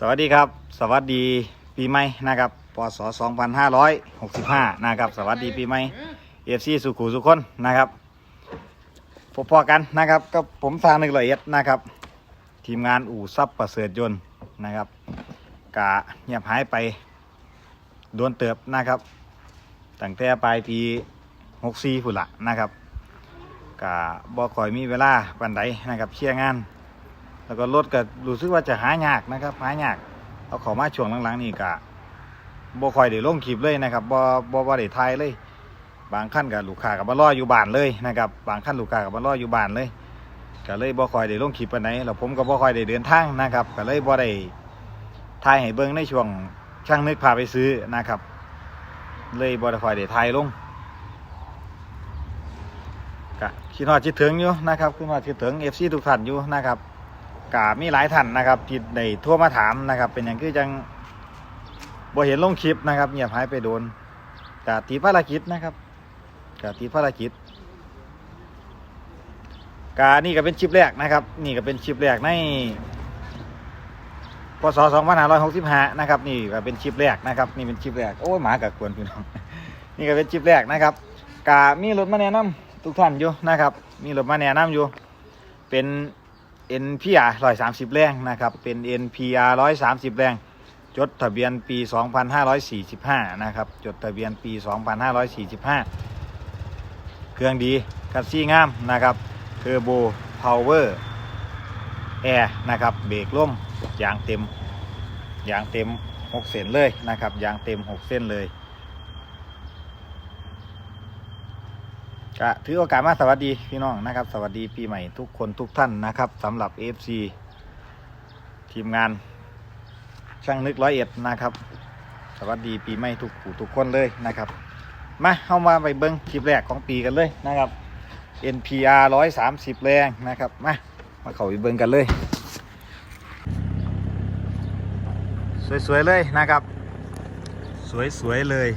สวัสดีครับ สวัสดีปีใหม่นะครับพศ2565 นะครับ สวัสดีปีใหม่เอฟซีสุขุสุขคนนะครับพบพอกันนะครับก็ผมสร้างหนึ่งละเอียดนะครับ ทีมงานอู่ซับประเสริฐยนต์นะครับกะเงียบหายไปโดนเติบนะครับตั้งแต่ปลายปี64ฝุ่นละนะครับกะบ่คอยมีเวลาปันใดนะครับเชี่ยงาน แล้วก็รถก็รู้สึกว่าจะหายากนะครับหายากเอาเขอมาช่วงหลังๆนี่ก็บ่คอยได้ลงคลิปเลยนะครับบ่บ่บ่ได้ถ่ายเลย บางขั้นกับลูกค้ากับมารออยู่บ้านเลยนะครับบางขั้นลูกค้ากับมารออยู่บ้านเลยก็เลยบ่คอยได้ลงคลิปปไหนแล้วผมก็บ่คอยได้เดินทางนะครับก็เลยบ่ได้ถ่ายให้เบิ่งในช่วงช่างนึกพาไปซื้อนะครับ เลยบ่ได้คอยได้ถ่ายลงก็คิดฮอดคิดถึงอยู่นะครับคิดฮอดคิดถึง FC ทุกท่านอยู่นะครับ กามีหลายท่านนะครับที่ได้ทั่วมาถามนะครับ เป็นอย่างคือจังบ่เห็นลงคลิปนะครับเงียบหายไปโดนกาติดภารกิจนะครับกาติดภารกิจกานี่ก็เป็นคลิปแรกนะครับ นี่ก็เป็นคลิปแรกในพศ2565นะครับ นี่ก็เป็นคลิปแรกนะครับ นี่เป็นคลิปแรกโอ้ยหมากับกวนพี่น้อง นี่ก็เป็นคลิปแรกนะครับกามีรถมาแนะนำทุกท่านอยู่นะครับ มีรถมาแนะนำอยู่ เป็น NPR 130 แรงนะครับ เป็น NPR 130 แรง จดทะเบียนปี 2545 นะครับ จดทะเบียนปี 2545 เครื่องดีคัสซี่งามนะครับเทอร์โบพาวเวอร์แอร์นะครับ เบรกล่มยางเต็มยางเต็ม 6 เส้นเลยนะครับยางเต็ม 6 เส้นเลย ก็ถือโอกาสมาสวัสดีพี่น้องนะครับ สวัสดีปีใหม่ทุกคนทุกท่านนะครับสำหรับ FC ทีมงานช่างนึกร้อยเอ็ดนะครับ สวัสดีปีใหม่ทุกผู้ทุกคนเลยนะครับมาเข้ามาไปเบิ้งคลิปแรกของปีกันเลยนะครับ NPR 130 แรงนะครับมามาเข้าไปเบิ้งกันเลย สวยๆเลยนะครับ สวยๆเลย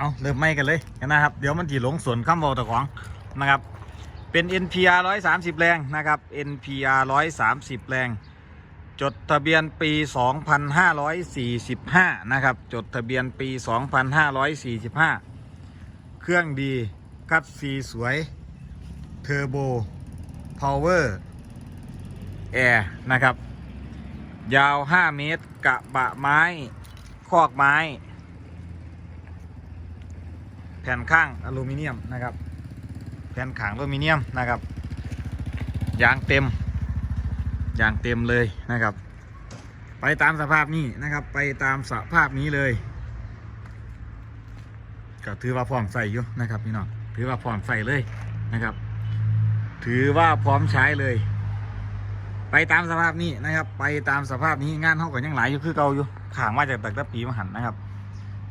เอาเริ่มไม่กันเลยนะครับ เดี๋ยวมันจีหลงส่วนคำเบาตะของนะครับ เป็น NPR 130 แรงนะครับ NPR 130 แรง จดทะเบียนปี 2545 นะครับ จดทะเบียนปี 2545 เครื่องดีคัดซีสวย เทอร์โบ พาวเวอร์ แอร์นะครับ ยาว 5 เมตรกระบะไม้ คอกไม้ ผ่นข้างอลูมิเนียมนะครับ แผ่นขางอลูมิเนียมนะครับยางเต็มยางเต็มเลยนะครับ ไปตามสภาพนี้นะครับ ไปตามสภาพนี้เลยก็ถือว่าพร้อมใส่อยู่นะครับพี่น้องถือว่าพร้อมใส่เลยนะครับ ถือว่าพร้อมใช้เลย ไปตามสภาพนี้นะครับ ไปตามสภาพนี้งานเท่ากันยังหลายอยู่คือเก่าอยู่ขางมาจากตักตะปีมาหันนะครับ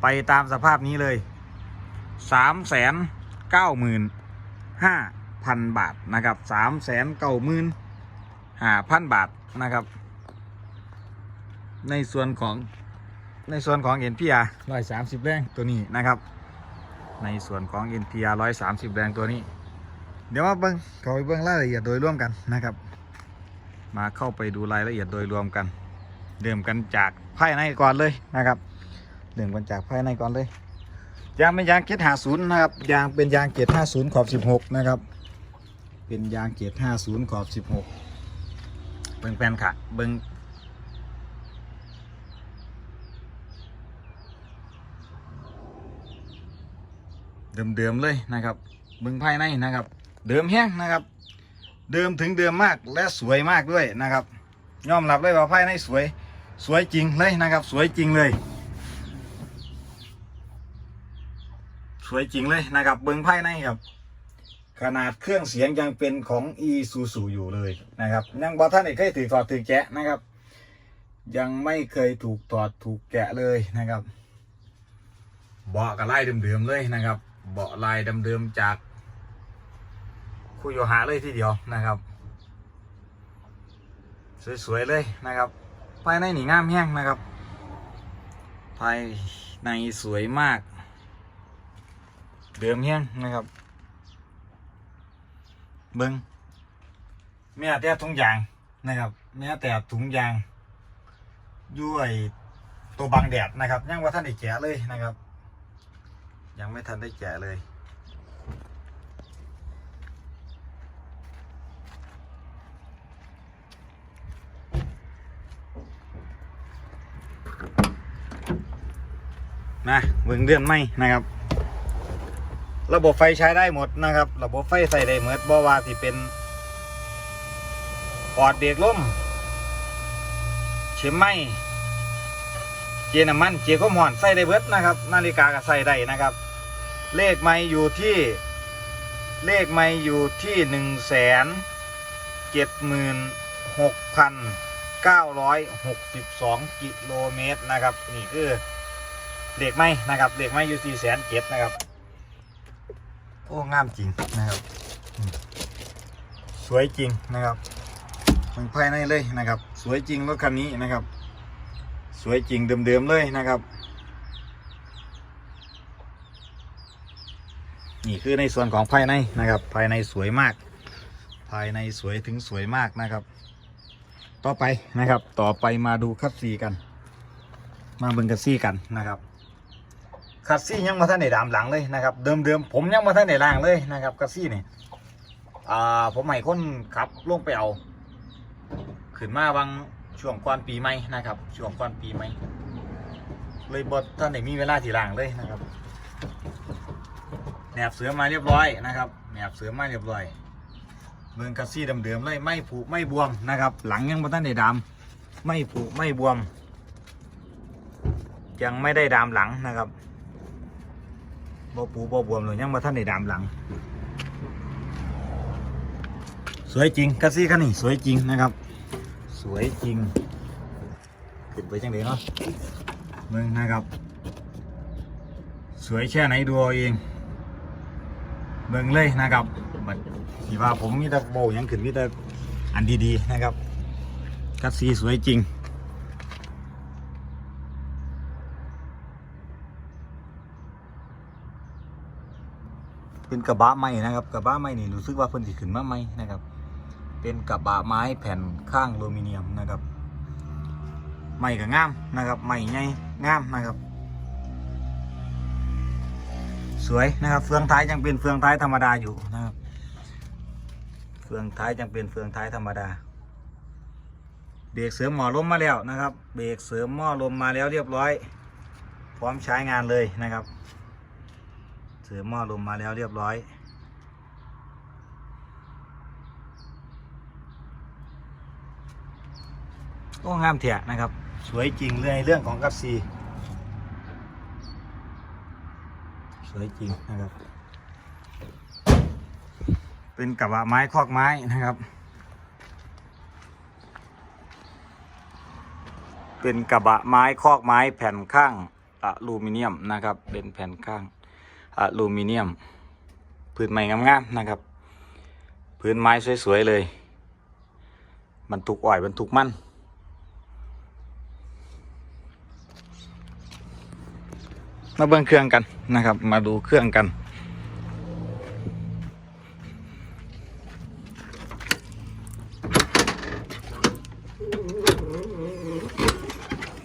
ไปตามสภาพนี้เลย สามแสนเก้าหมื่นห้าพันบาทนะครับสามแสนเก้าหมื่นห้าพันบาทนะครับ ในส่วนของในส่วนของ NPR ร้อยสามสิบแรงตัวนี้นะครับ ในส่วนของ NPR ร้อยสามสิบแรงตัวนี้ เดี๋ยวมาเบิ้งเขาไปเบิ้งรายละเอียดโดยร่วมกันนะครับ มาเข้าไปดูรายละเอียดโดยรวมกันเริ่มกันจากภายในก่อนเลยนะครับเริ่มกันจากภายในก่อนเลย ยางเป็นยางเกตห้าศูนย์นะครับ ยางเป็นยางเกตห้าศูนย์ขอบสิบหกนะครับ เป็นยางเกตห้าศูนย์ขอบสิบหกเบิ้งแฟนค่ะ เบิ้งเดิมๆเลยนะครับ เบิ้งภายในนะครับ เดิมแห้งนะครับ เดิมถึงเดิมมากและสวยมากด้วยนะครับยอมรับเลยว่าภายในสวย สวยจริงเลยนะครับ สวยจริงเลย สวยจริงเลยนะครับ เบิ้งภายในครับ ขนาดเครื่องเสียงยังเป็นของ e s u s u อยู่เลยนะครับยังบอท่านเอกเคยถือถอดถือแกะนะครับ ยังไม่เคยถูกถอดถูกแกะเลยนะครับ เบาะกับลายเดิมๆเลยนะครับ เบาะลายเดิมๆจากคุยโยหาเลยทีเดียวนะครับ สวยๆเลยนะครับภายในหนีงามแห้งนะครับ ภายในสวยมาก เดิมแห้งนะครับ เบิงแม่แต่ทุกอย่างนะครับ แม้แต่ถุงยางด้วยตัวบังแดดนะครับ ยังว่าท่านได้แกะเลยนะครับ ยังไม่ทันได้แกะเลยนะเบิ่งเลื่อนไหมนะครับ ระบบไฟใช้ได้หมดนะครับ ระบบไฟใส่ได้หมดบ่ว่าสิเป็นปอดเบรกล่มเข็มไหมเกียน้ำมันเกียร์ข้อมหอนใส่ได้เบิดนะครับ นาฬิกาก็ใส่ได้นะครับ เลขไม่อยู่ที่ เลขไม่อยู่ที่หนึ่งแสนเจ็ดหมื่นหกพันเก้าร้อยหกสิบสองกิโลเมตรนะครับ นี่คือเลขไม่นะครับเลขไม่อยู่ที่แสนเจ็ดนะครับ โอ้งามจริงนะครับ สวยจริงนะครับมันภายในเลยนะครับ สวยจริงรถคันนี้นะครับ สวยจริงเดิมๆเลยนะครับ นี่คือในส่วนของภายในนะครับ ภายในสวยมาก ภายในสวยถึงสวยมากนะครับ ต่อไปนะครับ ต่อไปมาดูคัสซีกัน มาเบิ่งคัสซีกันนะครับ คัสซี่ยังมาท่านในดามหลังเลยนะครับ เดิมๆผมยังมาท่านในล่างเลยนะครับคัสซี่นี่อ่าผมให้คนขับลงไปเอาขึ้นมาบางช่วงก่อนปีใหม่นะครับ ช่วงก่อนปีใหม่เลยบดท่านไหนมีเวลาที่ล่างเลยนะครับแหนบเสือมาเรียบร้อยนะครับแหนบเสือมาเรียบร้อยเมืองคัสซี่เดิมๆเลยไม่ผุไม่บวมนะครับ หลังยังมาท่านในดามไม่ผุไม่บวม ยังไม่ได้ดามหลังนะครับ บ่ปูบ่บวมเลยยังมาท่านในดามหลัง สวยจริงคัสซี่คันนี้สวยจริงนะครับ สวยจริงขึ้นไปจังเดเนาะมึงนะครับ สวยแค่ไหนดูเอาเองเบิ่งเลยนะครับบัดที่ว่าผมมีแต่โบยังขึ้นมีแต่อันดีๆนะครับคัสซี่สวยจริง เป็นกระบะไม้นะครับ กระบะไม้นี่รู้สึกว่าเพิ่นสิขึ้นมาใหม่นะครับ เป็นกระบะไม้แผ่นข้างอลูมิเนียมนะครับไม้ก็งามนะครับไม้ใหญ่งามนะครับ สวยนะครับ เฟืองท้ายยังเป็นเฟืองท้ายธรรมดาอยู่นะครับ เฟืองท้ายยังเป็นเฟืองท้ายธรรมดา เบรกเสริมหมอลมมาแล้วนะครับ เบรกเสริมหม้อลมมาแล้วเรียบร้อย พร้อมใช้งานเลยนะครับ เสริมหม้อลมมาแล้วเรียบร้อย โอ้งามเถอะนะครับ สวยจริงเลยเรื่องของกัปซีสวยจริงนะครับ เป็นกระบะไม้คอกไม้นะครับ เป็นกระบะไม้คอกไม้แผ่นข้างอลูมิเนียมนะครับ เป็นแผ่นข้าง อลูมิเนียม พื้นไม้งามๆนะครับ พื้นไม้สวย ๆ เลยบรรทุกอ้อยบรรทุกมันมาเบิ่งเครื่องกันนะครับ มาดูเครื่องกัน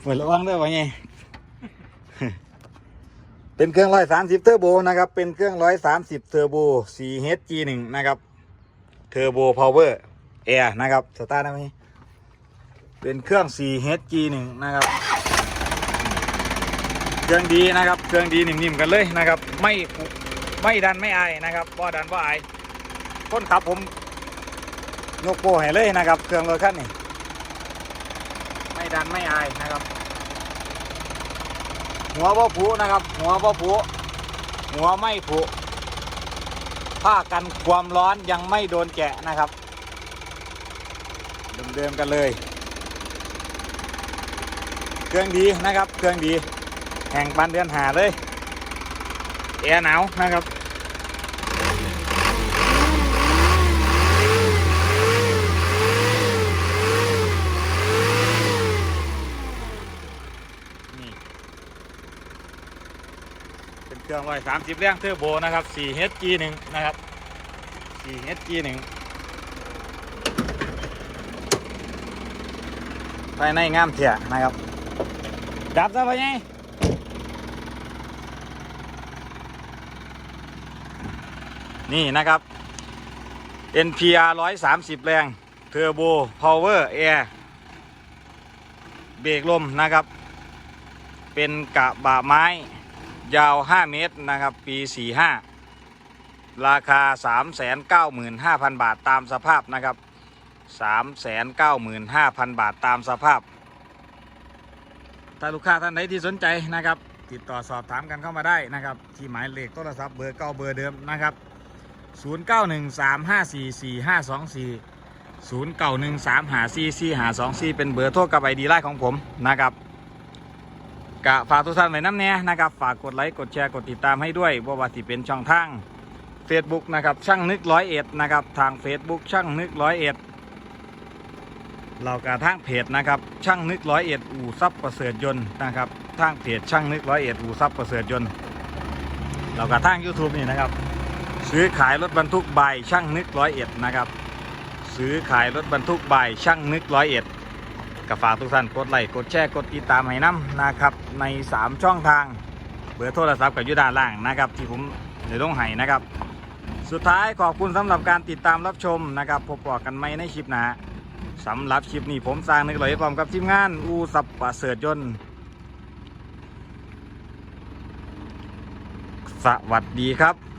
เปิดระวังด้วยวะไง เป็นเครื่องร้อยสามสิบเทอร์โบนะครับ เป็นเครื่องร้อยสามสิบเทอร์โบ 4HG หนึ่งนะครับ เทอร์โบพาวเวอร์แอร์นะครับ สตาร์ทได้ไหมเป็นเครื่อง 4HG หนึ่งนะครับ เครื่องดีนะครับ เครื่องดีนิ่มๆกันเลยนะครับ ไม่ไม่ดันไม่อายนะครับบ่ดันบ่อายคนขับผมยกโปให้เลยนะครับ เครื่องรถคันนี้ไม่ดันไม่อายนะครับ หัวบ่ผุนะครับ หัวบ่ผุหัวไม่ผูผ้ากันความร้อนยังไม่โดนแกะนะครับ เดิมๆกันเลย เครื่องดีนะครับ เครื่องดีแห่งปันเดือนหาเลยแอร์หนาวนะครับ เป็นเครื่องร้อยสามสิบแรงเทอร์โบนะครับ 4HG หนึ่งนะครับ 4HG หนึ่งภายในงามเถี่ยนะครับ ดับซะไปไงนี่นะครับ NPR 130 แรง เทอร์โบ พาวเวอร์ แอร์ เบรกลมนะครับ เป็นกระบะไม้ ยาว 5 เมตรนะครับ ปี 45 ราคา 395,000 บาทตามสภาพนะครับ 395,000 บาทตามสภาพ ถ้าลูกค้าท่านใดที่สนใจนะครับ ติดต่อสอบถามกันเข้ามาได้นะครับ ที่หมายเลขโทรศัพท์เบอร์เก้าเบอร์เดิมนะครับ 0913544524 0913544524 เป็นเบอร์โทรกับไอดีไลน์ของผมนะครับ กะฝากทุกท่านไว้น้ำแน่นะครับ ฝากกดไลค์กดแชร์กดติดตามให้ด้วยว่าว่าที่เป็นช่องทาง Facebook นะครับช่างนึกร้อยเอ็ดนะครับทาง Facebook ช่างนึกร้อยเอ็ดเรากระทางเพจนะครับช่างนึกร้อยเอ็ดอู่ซับประเสริฐยนต์นะครับทางเพจช่างนึกร้อยเอ็ดอู่ซับประเสริฐยนต์เรากระทาง YouTube นี่นะครับ ซื้อขายรถบรรทุกใบช่างนึกร้อยเอ็ดนะครับซื้อขายรถบรรทุกใบช่างนึกร้อยเอ็ด ก็ฝากทุกท่านกดไลค์กดแชร์กดติดตามให้น้ำนะครับ ใน 3 ช่องทาง เบอร์โทรศัพท์กับยูดานล่างนะครับ ที่ผมได้ลงให้นะครับ สุดท้ายขอบคุณสำหรับการติดตามรับชมนะครับ พบกันใหม่ในคลิปหน้าสำหรับคลิปนี้ผมสร้างนึกร้อยพร้อมกับทีมงานอูสับประเสริฐยนต์สวัสดีครับ